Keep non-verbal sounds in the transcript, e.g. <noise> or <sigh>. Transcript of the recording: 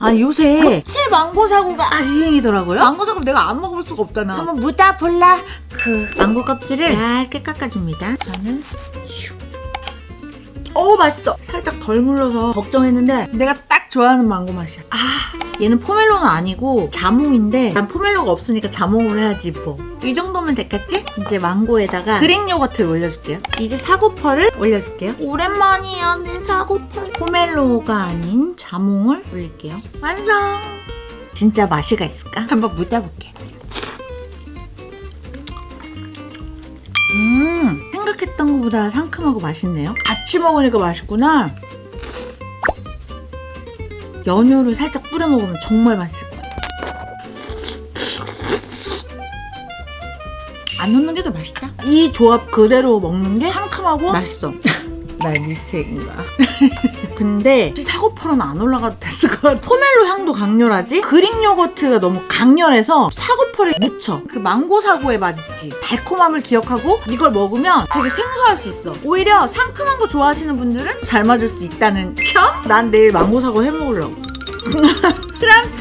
아 요새 새 망고 사고가 아주 유행이더라고요. 망고 사고 내가 안 먹어볼 수가 없잖아. 한번 묻다 볼라. 그 망고 껍질을 얇게 깎아줍니다. 저는 슉. 오 맛있어. 살짝 덜 물러서 걱정했는데 내가 딱 좋아하는 망고 맛이야. 아 얘는 포멜로는 아니고 자몽인데 난 포멜로가 없으니까 자몽을 해야지 뭐. 이 정도면 됐겠지? 이제 망고에다가 그릭 요거트를 올려줄게요. 이제 사고펄을 올려줄게요. 오랜만이야 내 사고펄. 포멜로가 아닌 자몽을 올릴게요. 완성. 진짜 맛이가 있을까? 한번 묻어볼게. 음, 생각했던 것보다 상큼하고 맛있네요. 같이 먹으니까 맛있구나. 연유를 살짝 뿌려 먹으면 정말 맛있을 거예요. 안 넣는 게 더 맛있다. 이 조합 그대로 먹는 게 상큼하고 맛있어. <laughs> 나의 미스테이크인가? <laughs> 근데 혹시 사고펄은 안 올라가도 됐을 것 같아. 포멜로 향도 강렬하지? 그릭 요거트가 너무 강렬해서 사고펄에 묻혀. 그 망고 사고의 맛 있지? 달콤함을 기억하고 이걸 먹으면 되게 생소할 수 있어. 오히려 상큼한 거 좋아하시는 분들은 잘 맞을 수 있다는 점? 난 내일 망고 사고 해 먹으려고. <laughs> 그럼